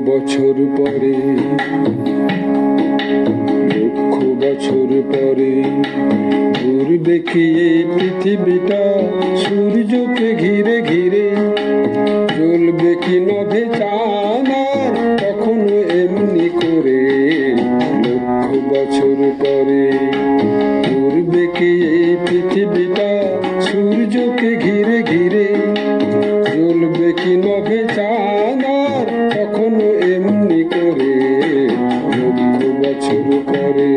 বছর পরে লক্ষ বছর পরে ঘুরবে এই পৃথিবীটা সূর্যকে ঘিরে ঘিরে। জ্বলবে কি নভে চাঁদার কখনো এমনি করে? লক্ষ বছর পরে ঘুরবে এই পৃথিবীটা সূর্যকে ঘিরে ঘিরে। বছর পরে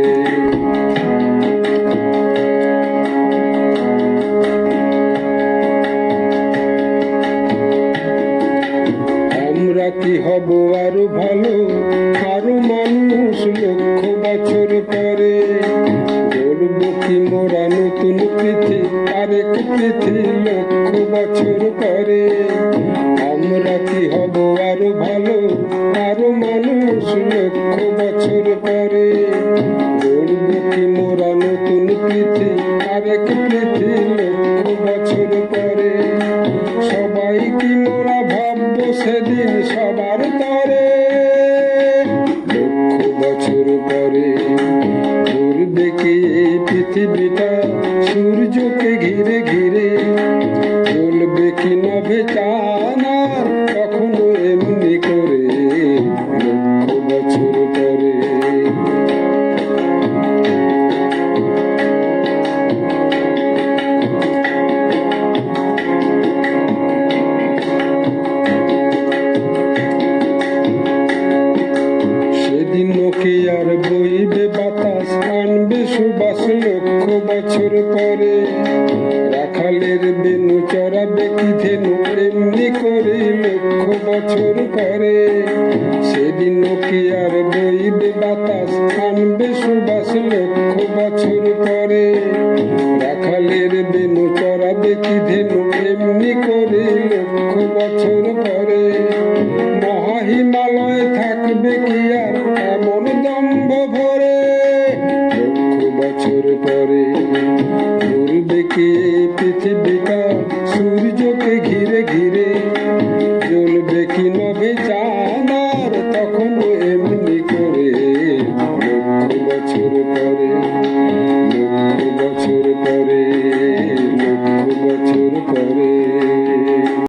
আমরা কি হব আরও ভালো? আরও মানুষ লক্ষ বছর পরে কি মোরা নতুন পৃথি আরেক পৃথি লক্ষ বছর পরে। আমরা কি হব আরও ভালো? আরও মানুষ লক্ষ বছর পরে। কি মোরা নতুন পৃথি আরেক পৃথি লক্ষ বছর পরে। সবাই কি মোরা ভাববো সেদিন সবার তরে? লক্ষ বছর পরে। ঘুরবে পৃথিবীটা সূর্যকে ঘিরে ঘিরে চলবে কি নভে চানার সুবাস লক্ষ বছর পরে রাখালের বেনু চড়াবে কি ধেনু এমনি করে লক্ষ বছর পরে। সেদিন কি আর বইবে বাতাস, আনবে সুবাস লক্ষ বছর পরে। রাখালের বেনু চড়াবে কি ধেনু এমনি করে দূর দেখে